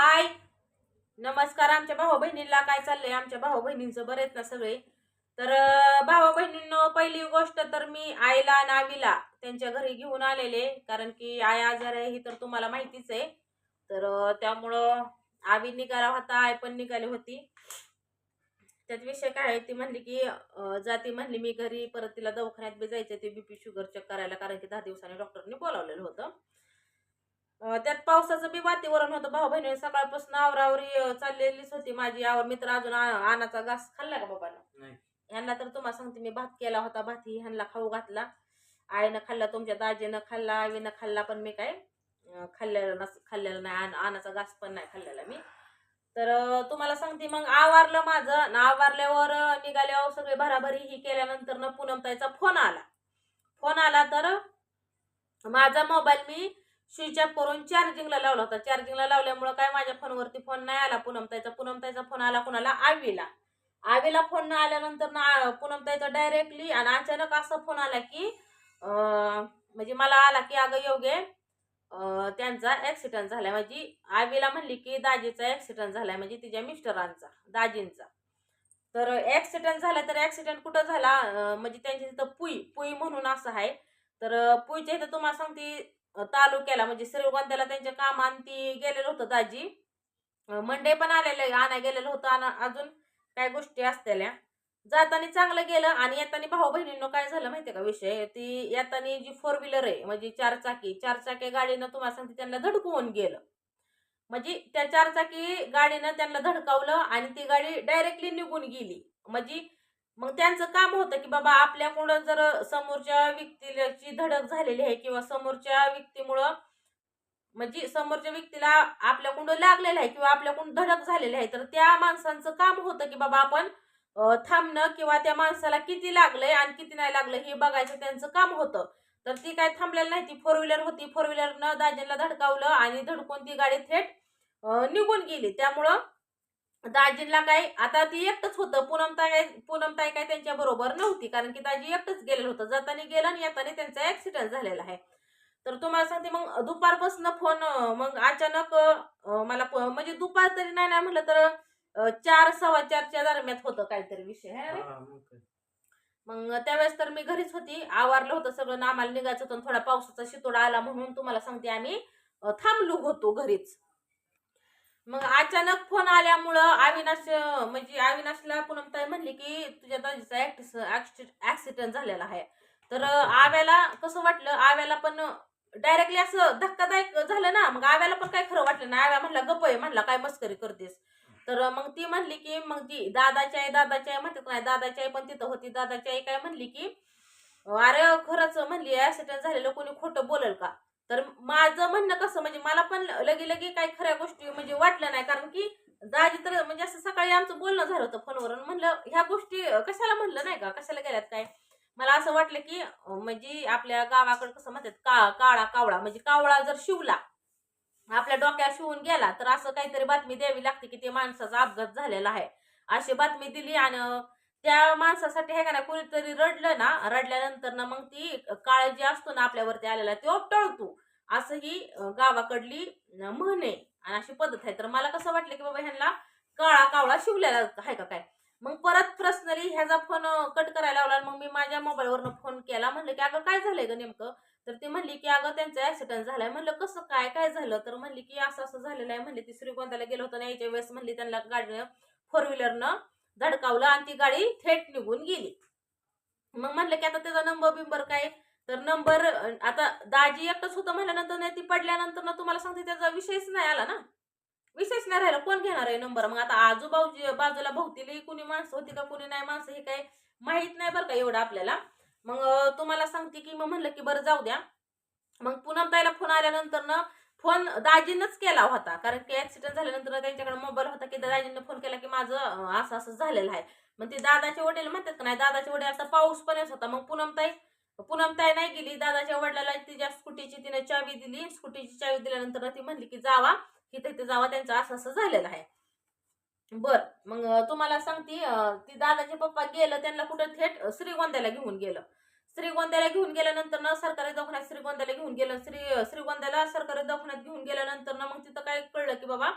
हाय. नमस्कार आमच्या भाऊ बहिणीला काय चाललंय? आमच्या भाऊ बहिणींचं बरेच ना सगळे? तर भावा भाऊ बहिणींनो पहिली गोष्ट तर मी आईला नावीला त्यांच्या घरी घेऊन आलेले. कारण की आई आजार आहे ही तर तुम्हाला माहितीच आहे. तर त्यामुळं आवी निघाला होता आई पण निघाली होती. त्यात विषय काय आहे ती म्हणली की जाती म्हणली मी घरी परत तिला दवाखान्यात बी जायचं ते बीपी शुगर चेक करायला कारण की दहा दिवसांनी डॉक्टरने बोलावलेलं होतं. त्यात पावसाचं बी वातावरण होतं. भाऊ बहिणी सकाळपासून आवरावरी चाललेलीच होती माझी आवर मित्र. अजून आनाचा घास खाल्ला का बाबाला नाही. ह्यांना तर तुम्हाला सांगते मी भात केला होता भाती ह्यांना खाऊ घातला. आईनं खाल्ला तुमच्या दाजीनं खाल्ला आईनं खाल्ला पण मी काय खाल्लेलं नस खाल्लेलं नाही. आन आनाचा घास पण नाही खाल्लेला मी. तर तुम्हाला सांगते मग आवारलं माझं. ना आवारल्यावर निघाल्यावर सगळे भराभरी ही केल्यानंतर न पूनमताईचा फोन आला. फोन आला तर माझा मोबाईल मी स्विच ऑफ करून चार्जिंगला लावला होता. चार्जिंगला लावल्यामुळं काय माझ्या फोनवरती फोन नाही आला? पूनमताईचा पूनमताईचा फोन आला कुणाला? आवीला. आवीला फोन न आल्यानंतर ना पूनमताईचा डायरेक्टली आणि अचानक असा फोन आला की म्हणजे मला आला की अगं योगे त्यांचा ॲक्सिडंट झाला म्हणजे आवीला म्हणली की दाजीचा ॲक्सिडंट झाला म्हणजे तिच्या मिस्टरांचा दाजींचा. तर ॲक्सिडंट झाला तर ॲक्सिडंट कुठं झाला? म्हणजे त्यांच्या तिथं पुई पुई म्हणून असं आहे. तर पुईच्या इथं तुम्हाला सांगते तालुक्याला म्हणजे श्रीगोंद्याला त्यांच्या काम आणती गेलेलं होतं दाजी. मंडे पण आलेले आणाय गेलेलं होतं आणि अजून काय गोष्टी असतेल्या जाताना चांगलं गेलं आणि येताना भाऊ बहिणींनो काय झालं माहितीये का विषय? ती येताना जी फोर व्हीलर आहे म्हणजे चारचाकी चारचाकी गाडीनं तुम्हाला सांगते त्यांना धडकवून गेलं. म्हणजे त्या चारचाकी गाडीनं त्यांना धडकावलं आणि ती गाडी डायरेक्टली निघून गेली. म्हणजे मग त्यांचं काम होतं की बाबा आपल्यामुळं जर समोरच्या व्यक्तीची धडक झालेली आहे किंवा समोरच्या व्यक्तीमुळं म्हणजे समोरच्या व्यक्तीला आपल्याकडून लागलेलं आहे किंवा आपल्याकडून धडक झालेली आहे तर त्या माणसांचं काम होतं की बाबा आपण थांबणं किंवा त्या माणसाला किती लागलंय आणि किती नाही लागलं हे बघायचं त्यांचं काम होतं. तर ती काय थांबलेली नाही ती फोर व्हीलर होती. फोर व्हीलरनं दाजेला धडकावलं आणि धडकून ती गाडी थेट निघून गेली. त्यामुळं दाजीला काय आता ती एकटंच होतं. पूनमताई काय पूनमताई काय त्यांच्या बरोबर नव्हती. कारण की दाजी एकटंच गेलेलं होतं. जाताना गेलं आणि येताना त्यांचा ऍक्सिडेंट झालेला आहे. तर तुम्हाला सांगते मग दुपारपासून फोन मग अचानक मला म्हणजे दुपार तरी नाही नाही म्हटलं तर चार सव्वा चारच्या दरम्यान होतं काहीतरी विषय मग त्यावेळेस तर मी घरीच होती. आवरलं होतं सगळं आम्हाला निघायचं होतं थोडा पावसाचा शितोडा आला म्हणून तुम्हाला सांगते आम्ही थांबलो होतो घरीच. मग अचानक फोन आल्यामुळं अविनाश म्हणजे अविनाशला पूनमताई म्हणली की तुझ्या दाजीचा ऍक्सिडेंट झालेला आहे. तर आव्याला कसं वाटलं? आव्याला पण डायरेक्टली असं धक्कादायक झालं ना. मग आव्याला पण काय खरं वाटलं नाही. आव्या म्हणला गप आहे. म्हणला काय मस्करी करतेस? तर मग ती म्हणली की मग ती दादाची आई दादाची आई म्हणतात नाही दादाची आई पण तिथं होती. दादाची आई काय म्हणली की अरे खरंच म्हणली ऍक्सिडेंट झालेलं कोणी खोटं बोलेल का? तर माझं म्हणणं कसं म्हणजे मला पण लगे लगे काही खऱ्या गोष्टी म्हणजे वाटलं नाही. कारण की दाजी तर म्हणजे असं सकाळी आमचं बोलणं झालं होतं फोनवरून. म्हणलं ह्या गोष्टी कशाला म्हणलं नाही का? कशाला गेल्यात काय? मला असं वाटलं की म्हणजे आपल्या गावाकडे कसं म्हणतात का काळा कावळा म्हणजे कावळा जर शिवला आपल्या डोक्यात शिवून गेला तर असं काहीतरी बातमी द्यावी लागते की ते माणसाचा अपघात झालेला आहे. अशी बातमी दिली आणि त्या माणसासाठी हे का ना कुणीतरी रडलं ना रडल्यानंतर ना मग ती काळ जी असतो ना आपल्यावरती आलेला तो टळतो. असं ही गावाकडली म्हणे म्हण आहे आणि अशी पद्धत आहे. तर मला कसं वाटलं की बाबा ह्यांना काळा कावळा शिवलेला आहे का काय? मग परत पर्सनली ह्याचा फोन कट करायला लावला मग मी माझ्या मोबाईलवरनं फोन केला. म्हणलं की अगं काय झालंय ग नेमकं? तर ती म्हणली की अगं त्यांचा ऍक्सिडेंट झालाय. म्हणलं कसं काय काय झालं? तर म्हणली की असं असं झालेलं आहे. म्हणली ती श्रीगोंदाला गेलं होतं ना याच्या वेळेस म्हणली त्यांना गाडीनं फोर व्हीलरनं धडकावलं आणि ती गाडी थेट निघून गेली. मग म्हणलं की आता त्याचा नंबर बिंबर काय? तर नंबर आता दाजी एकटंच होतं म्हणल्यानंतर नाही ती पडल्यानंतर ना तुम्हाला सांगते त्याचा विषयच नाही आला ना. विषयच नाही राहिला. कोण घेणार आहे नंबर मग आता आजूबाजू बाजूला भोवतीला कुणी माणसं होती का कुणी नाही माणसं हे काय माहीत नाही बरं का एवढं आपल्याला. मग तुम्हाला सांगते की मग म्हणलं की बरं जाऊ द्या. मग पुनम ताईला फोन आल्यानंतर ना फोन दाजीनंच केला होता. कारण की ऍक्सिडेंट झाल्यानंतर त्यांच्याकडे मोबाईल होता की दाजीनं फोन केला की माझं असं असं झालेलं आहे. मग ते दादाचे वडील म्हणतात का नाही दादाचे वडील आता पाऊस पण येत होता. मग पुनमताई पूनमताई नाही गेली. दादाच्या वडिलाला तिच्या स्कूटीची तिने चावी दिली. स्कूटीची चावी दिल्यानंतर ती म्हणली की जावा इथे तिथे जावा त्यांचं असं असं झालेलं आहे. बर मग तुम्हाला सांगते ती दादाचे पप्पा गेलं त्यांना कुठं थेट श्रीगोंद्याला घेऊन गेलं. श्रीगोंद्याला घेऊन गेल्यानंतर ना सरकारी दवाखान्यात श्रीगोंद्याला घेऊन गेलं. श्री श्रीगोंद्याला सरकारी दवाखान्यात घेऊन गेल्यानंतर ना मग तिथं काय कळलं की बाबा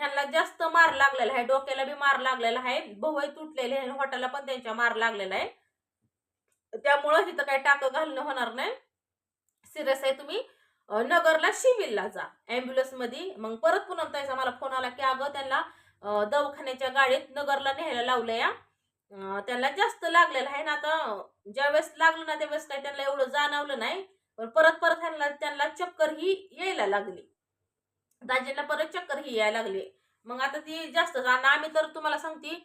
ह्यांना जास्त मार लागलेला आहे. डोक्याला बी मार लागलेला आहे. भवई तुटलेले आहे हॉटेलला पण त्यांच्या मार लागलेला आहे. त्यामुळं इथं काही टाकं घालणं होणार नाही. सिरियस आहे तुम्ही. नगरला शिविलला जा. ॲम्ब्युलन्समध्ये मग परत पुन्हा त्याचा मला फोन आला की अगं त्यांना दवाखान्याच्या गाडीत नगरला न्यायला लावलं या त्याला त्यांना जास्त लागलेलं आहे ना आता. ज्यावेळेस लागलं ना त्यावेळेस काही त्यांना एवढं जाणवलं नाही. पण परत परत त्यांना त्यांना चक्कर ही यायला लागली. दाजींना परत चक्कर ही यायला लागली. मग आता ती जास्त आणि आम्ही तर तुम्हाला सांगते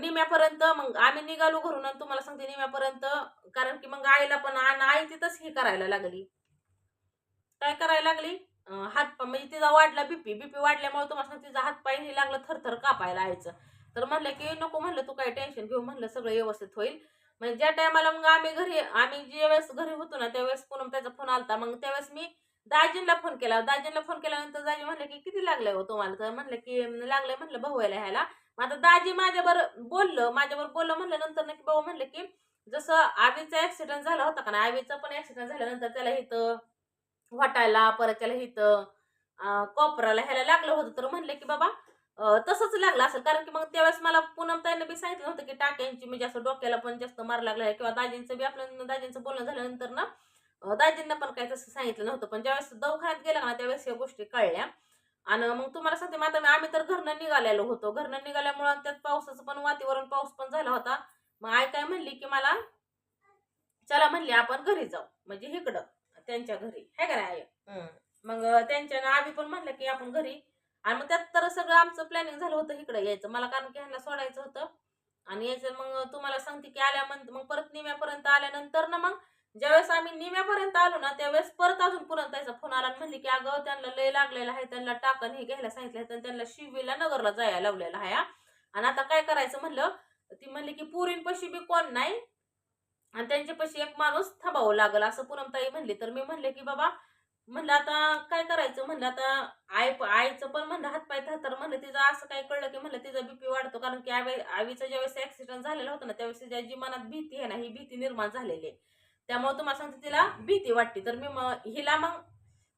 निम्यापर्यंत मग आम्ही निघालो घरून आणि तुम्हाला सांगते निम्यापर्यंत कारण की मग आईला पण आणि आई तिथंच हे करायला लागली. काय करायला लागली? हात म्हणजे तिचा वाढला बीपी बीपी वाढल्यामुळे तुम्हाला सांगते तिचा हात पाय हे लागलं थरथर कापायला आयचं तर म्हणलं की नको म्हणलं तू काही टेन्शन घेऊ म्हणलं सगळं व्यवस्थित होईल. म्हणजे ज्या टायमाला मग आम्ही घरी आम्ही ज्या वेळेस घरी होतो ना त्यावेळेस पुन्हा त्याचा फोन आलता. मग त्यावेळेस मी दाजींना फोन केला. दाजींना फोन केल्यानंतर दाजी म्हणले की किती लागलंय हो तुम्हाला? तर म्हणलं की लागलंय म्हणलं भाऊ यायला ह्याला. मग आता दाजी माझ्यावर बोललं माझ्यावर बोललं म्हणल्यानंतर ना की भाऊ म्हणलं की जसं आवीचा ऍक्सिडेंट झाला होता का ना आवीचा पण ऍक्सिडेंट झाल्यानंतर त्याला इथं वाटायला परत त्याला इथं कोपराला ह्याला लागलं होतं. तर म्हणले की बाबा तसंच लागलं असेल. कारण की मग त्यावेळेस मला पूनम ताईने बी सांगितलं होतं की टाक्यांची म्हणजे असं डोक्याला पण जास्त मार लागला आहे किंवा दाजींचं बी आपलं दाजींचं बोलणं झाल्यानंतर ना दाजींना पण काही तसं सांगितलं नव्हतं. पण ज्यावेळेस दवाखान्यात गेला ना त्यावेळेस या गोष्टी कळल्या. आणि मग तुम्हाला सांगते मग आता मी- आम्ही तर घरनं निघालेलो होतो. घरनं निघाल्यामुळं त्यात पावसाचं पण वातावरण पाऊस पण झाला होता. मग आई काय म्हणली की मला चला म्हणली आपण घरी जाऊ. म्हणजे इकडं त्यांच्या घरी. हे का नाही आई? मग त्यांच्या आम्ही पण म्हणलं की आपण घरी आणि मग त्यात तर सगळं आमचं प्लॅनिंग झालं होतं इकडे यायचं. मला कारण की ह्यांना सोडायचं होतं. आणि यायचं मग तुम्हाला सांगते की आल्या मग परत निम्यापर्यंत आल्यानंतर ना मग ज्यावेळेस आम्ही निम्यापर्यंत आलो ना त्यावेळेस परत अजून पुन्हा त्याचा फोन आला आणि की अगं त्यांना लय लागलेला आहे त्यांना टाकन हे घ्यायला सांगितलं आहे त्यांना शिवीला नगरला जायला लावलेला आहे हा. आणि आता काय करायचं म्हणलं ती म्हणली की पुरींपाशी बी कोण नाही आणि त्यांच्यापाशी एक माणूस थांबावं लागल. असं पुरमताई म्हणली. तर मी म्हणले की बाबा म्हणलं आता काय करायचं? म्हणलं आता आई आईचं पण म्हणलं हातपाय तर म्हणलं तिचं असं काय कळलं की म्हणलं तिचा बीपी वाढतो. कारण की आवी आवीचा ज्यावेळेस ऍक्सिडेंट झालेला होता ना त्यावेळेस तिच्या जी मनात भीती आहे ना ही भीती निर्माण झालेली आहे. त्यामुळे तुम्हाला सांगते तिला भीती वाटते. तर मी मग हिला मग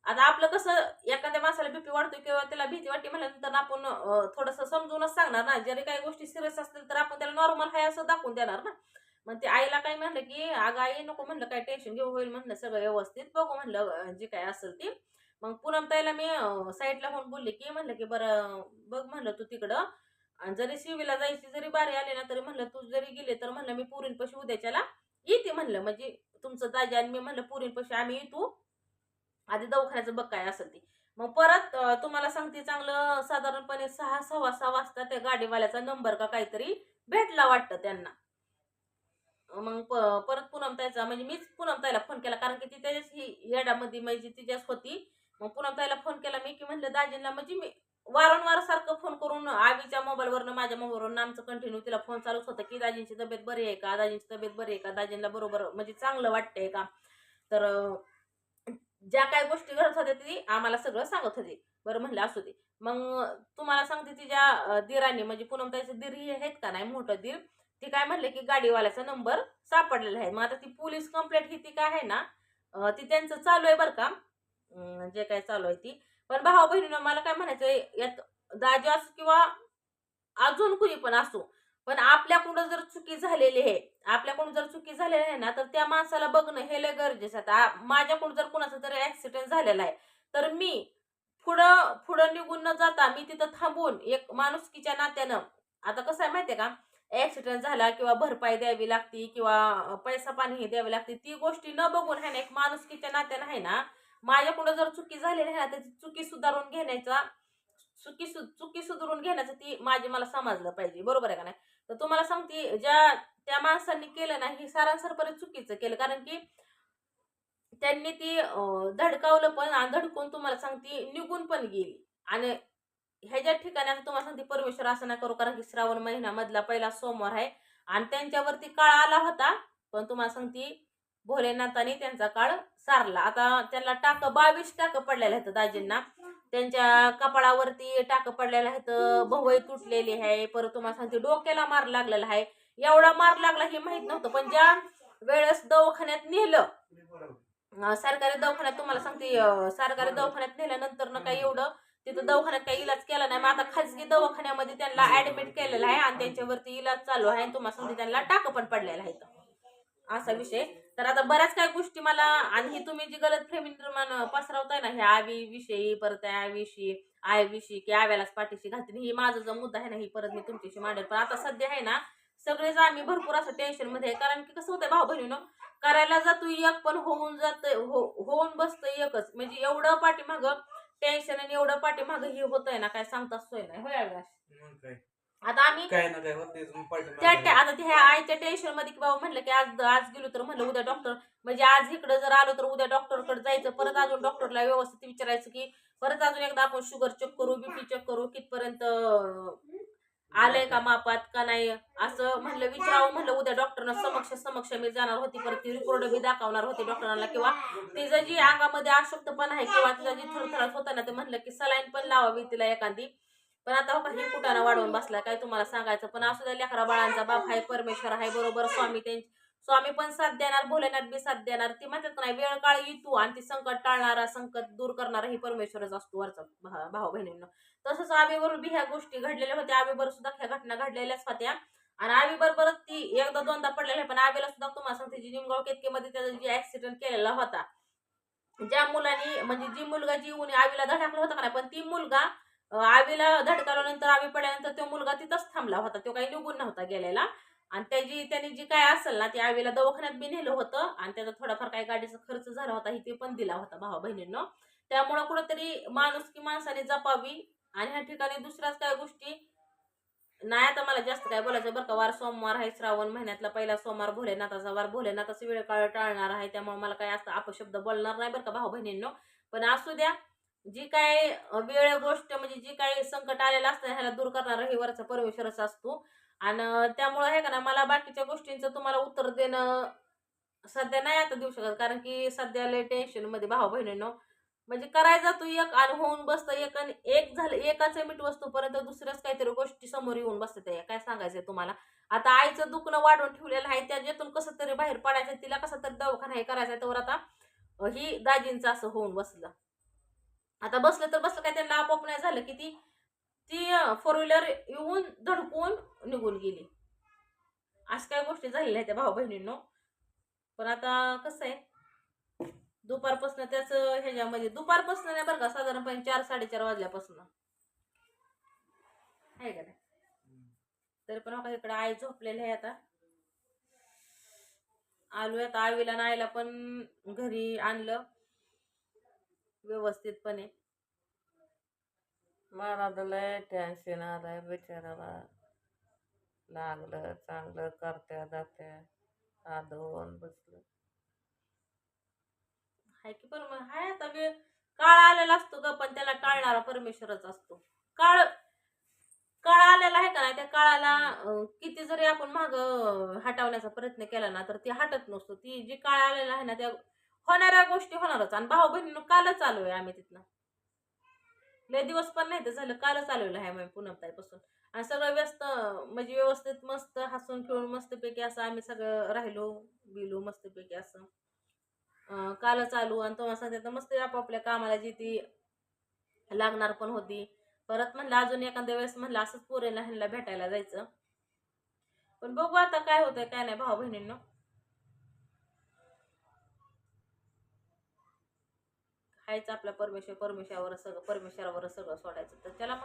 आता आपलं कसं एखाद्या माणसाला बीपी वाढतो किंवा त्याला भीती वाटते म्हणल्यानंतर आपण थोडंसं समजूनच सांगणार ना. जरी काही गोष्टी सिरियस असतील तर आपण त्याला नॉर्मल आहे असं दाखवून देणार ना. मग ते आईला काय म्हणलं की अगं आई नको म्हणलं काय टेन्शन घेऊ होईल म्हणलं सगळं व्यवस्थित बघू म्हणलं जे काय असेल ते. मग पूनम ताईला मी साईडला होऊन बोलले की म्हणलं की बरं बघ म्हणलं तू तिकडं आणि जरी शिवीला जायची जरी बारी आली ना तरी म्हणलं तू जरी गेले तर म्हणलं मी पुरींपाशी उद्याच्याला येते म्हणलं. म्हणजे तुमचं दाजी आणि मी म्हणलं पुरींपाशी आम्ही येतो. आधी दवाखान्याचं बघ काय असेल ते. मग परत तुम्हाला सांगते चांगलं साधारणपणे सहा सव्वा सहा वाजता त्या गाडीवाल्याचा नंबर का काहीतरी भेटला वाटतं त्यांना. मग प- परत पुनम ताईचा म्हणजे मीच पूनम ताईला फोन केला. कारण की ती त्याच्याच ही येडामध्ये म्हणजे तिच्याच होती. मग पुनम ताईला फोन केला मी की म्हणलं दाजींना म्हणजे मी वारंवार सारखं फोन करून आवीच्या मोबाईलवरनं माझ्या मोबाईलवरून आमचं कंटिन्यू तिला फोन चालूच होतं की दाजींची तब्येत बरी आहे का? दाजींची तब्येत बरी आहे का? दाजींना बरोबर म्हणजे चांगलं वाटतंय का? तर ज्या काही गोष्टी घडत होत्या ती आम्हाला सगळं सांगत होती. बरं म्हणलं असू दे. मग तुम्हाला सांगते तिच्या अं, दिराने म्हणजे पूनम ताईचं दीर हे आहेत का नाही? मोठं दीर. ती काय म्हणले की गाडीवाल्याचा नंबर सापडलेला आहे. मग आता ती पोलीस कंप्लेंट ही ती काय आहे ना ती त्यांचं चालू आहे बरं का. जे काय चालू आहे ती. पण भाऊ बहिणीनं मला काय म्हणायचं यात दाजी असो किंवा अजून कुणी पण असो पण आपल्याकडून जर चुकी झालेली आहे आपल्याकडून जर चुकी झालेली आहे ना तर त्या माणसाला बघणं हे लय गरजेचं आहे. आता माझ्याकडून जर कुणाचा जर ऍक्सिडेंट झालेला आहे तर मी पुढं पुढं निघून न जाता मी तिथं थांबून एक माणुसकीच्या नात्यानं आता कसं आहे माहितीये का ॲक्सिडेंट झाला किंवा भरपाई द्यावी लागती किंवा पैसा पाणी हे द्यावी लागते ती गोष्टी न बघून ह्याने ना एक माणुसकीच्या नात्यानं आहे ना माझ्याकडं जर चुकी झालेली आहे ना तर ती चुकी सुधारून घेण्याचा चुकी सु चुकी सुधारून घेण्याचं ती माझी मला समजलं पाहिजे. बरोबर आहे का नाही? तर तुम्हाला सांगते ज्या त्या माणसांनी केलं ना ही सारांसरपणे चुकीचं केलं. कारण की त्यांनी ती धडकावलं पण आणि धडकून तुम्हाला सांगते निघून पण गेली. आणि ह्याच्या ठिकाणी आता तुम्हाला सांगते परमेश्वर असं करू कारण की श्रावण महिन्यामधला पहिला सोमवार आहे. आणि त्यांच्यावरती काळ आला होता पण तुम्हाला सांगते भोलेनाथाने त्यांचा काळ सारला. आता त्यांना टाक बावीस टाक पडलेले आहेत दाजींना. त्यांच्या कपाळावरती टाक पडलेल्या आहेत भवई तुटलेली आहे. परत तुम्हाला सांगते डोक्याला मार लागलेला आहे. एवढा मार लागला हे माहीत नव्हतं पण ज्या वेळेस दवाखान्यात नेलं सरकारी दवाखान्यात तुम्हाला सांगते सरकारी दवाखान्यात नेल्यानंतर ना काही एवढं तिथं दवाखान्यात काही इलाज केला नाही. मग आता खाजगी दवाखान्यामध्ये त्यांना ऍडमिट केलेलं आहे आणि त्यांच्यावरती इलाज चालू आहे आणि तुम्हाला सांगते त्यांना टाक पण पडलेला आहे असा विषय. तर आता बऱ्याच काही गोष्टी मला आणि ही तुम्ही जी गलत फ्रेमी निर्माण पसरवताय ना ह्या आवी विषयी परत आवीशी विषयी विषयी की आव्यालाच पाठीशी घालते ही माझा जो मुद्दा आहे ना ही परत मी तुमच्याशी मांडेल. पण आता सध्या आहे ना सगळेच आम्ही भरपूर असं टेन्शनमध्ये आहे. कारण की कसं होतंय भाऊ बहिणीनं करायला जातो एक पण होऊन जात हो होऊन बसतं एकच. म्हणजे एवढं पाठीमाग टेन्शन आणि एवढं पाठीमाग हे होतंय ना काय सांगताच सोय नाही होय अविनाश? मग काय आता आम्ही काय ना काय होते त्या त्या- आता त्या आईच्या टेन्शनमध्ये की बाबा म्हणलं की आज आज गेलो तर म्हणलं उद्या डॉक्टर म्हणजे आज इकडे जर आलो तर उद्या डॉक्टरकडे जायचं परत अजून डॉक्टरला व्यवस्थित विचारायचं की परत अजून एकदा आपण शुगर चेक करू बीपी चेक करू कितपर्यंत अं, आलंय का मापात का नाही? असं म्हणलं विचारावं म्हणलं उद्या डॉक्टरना समक्ष समक्ष मी जाणार होती परत ती रिपोर्ट बी दाखवणार होती डॉक्टरांना किंवा तिचं जी अंगामध्ये अशक्तपणा आहे किंवा तिचा जी थरथरत होता ना ते म्हणलं की सलाईन पण लावावी तिला एखादी. पण आता हो हे कुटाना वाढवून बसला काय तुम्हाला सांगायचं? पण असू द्या लेकरा बाळांचा बाप आहे परमेश्वर आहे बरोबर स्वामी त्यांची स्वामी पण साथ देणार भोलेनाथ बी साथ देणार. ती म्हणतात नाही वेळ काळ येतो आणि ती संकट टाळणारा संकट दूर करणारा ही परमेश्वरच असतो वरचा भाऊ बहिणींना तसंच आवीवर बी ह्या गोष्टी घडलेल्या होत्या. आवीवर सुद्धा ह्या घटना घडलेल्याच होत्या. आणि आवी बरोबर ती एकदा दोनदा पडलेल्या पण आवीला सुद्धा तुम्हाला सांगते जी निमगाव केतकेमध्ये त्याचा जी ऍक्सिडेंट केलेला होता ज्या मुलांनी म्हणजे जी मुलगा जीवन आवीला धडकला होता का नाही पण ती मुलगा आबीला आवीला आबी आवी पडल्यानंतर तो मुलगा तिथंच थांबला होता. तो काही निघून नव्हता गेलेला. आणि त्याची त्यांनी जी काय असेल ना ती आवीला दवाखान्यात बी नेलं होतं. आणि त्याचा थोडाफार काही गाडीचा खर्च झाला होता ही ते पण दिला होता भावा बहिणींना त्यामुळं कुठंतरी माणूस की माणसाने जपावी आणि ह्या ठिकाणी दुसऱ्याच काय गोष्टी? नाही आता मला जास्त काय बोलायचं बरं का. वार सोमवार आहे श्रावण महिन्यातला पहिला सोमवार भोलेनाथाचा वार. भोलेनाथाचा वेळ काळ टाळणार आहे त्यामुळे मला काय असं अपशब्द बोलणार नाही बरं का भाऊ बहिणींनो. पण असू द्या जी काय वेळ गोष्ट म्हणजे जी काही संकट आलेलं असतं ह्याला दूर करणारा हे वरचा परमेश्वरच असतो. आणि त्यामुळं आहे का ना मला बाकीच्या गोष्टींचं तुम्हाला उत्तर देणं सध्या नाही आता देऊ शकत. कारण की सध्या लय टेन्शनमध्ये भाऊ बहिणींनो. म्हणजे करायचा तू एक आणि होऊन बसतं एक आणि एक झालं एकाच मीठ वस्तूपर्यंत दुसऱ्याच काहीतरी गोष्टी समोर येऊन बसत त्या काय सांगायचंय तुम्हाला? आता आईचं दुखणं वाढवून ठेवलेलं आहे त्याच्यातून कसं तरी बाहेर पडायचं तिला कसं तरी दवाखाना हे करायचा तर आता ही दाजींचं असं होऊन बसलं. आता बसलं तर बसलं काय त्यांना आपोआप नाही झालं की ती ती फोर व्हीलर येऊन धडकून निघून गेली. अशा काय गोष्टी झालेल्या आहेत त्या भाऊ बहिणींनो पण आता कसं आहे दुपारपासून त्याच ह्याच्यामध्ये दुपारपासून नाही बरं का साधारणपणे चार साडेचार वाजल्यापासून. आहे का नाही? तरी पण बघा इकडे आई झोपलेली आहे आता. आलोय आता आईला नाहीला पण घरी आणलं. व्यवस्थितपणे. मला तर लय टेन्शन आलंय बिचाराला. लागलं चांगलं करत्या जात्या. आधवून बसलं. हाय की परम मग हाय आता वेळ. काळ आलेला असतो ग पण त्याला टाळणारा परमेश्वरच असतो. काळ काळ आलेला आहे का नाही? त्या काळाला किती जरी आपण माग हटवण्याचा प्रयत्न केला ना तर ती हटत नसतो. ती जी काळ आलेला आहे ना त्या होणाऱ्या गोष्टी होणारच. आणि भाऊ बहिणीनं कालच आलोय आम्ही तिथनं. लय दिवस पण नाही तर झालं कालच आलेलं आहे आम्ही पुनमताईपासून आणि सगळं व्यस्त म्हणजे व्यवस्थित मस्त हसून खेळून मस्तपैकी असं आम्ही सगळं राहिलो बिलो मस्तपैकी असं. काल चालू आणि तुम्हाला सांगते तर मस्त आपापल्या कामाला जी ती लागणार पण होती. परत म्हणलं अजून एखाद्या वेळेस म्हणलं असंच पोरेला ह्यांना भेटायला जायचं. पण बघू आता काय होतंय काय नाही भाऊ बहिणींना. खायचं आपला परमेश्वर परमेश्वरावर सगळं परमेश्वरावर सगळं सोडायचं. तर चला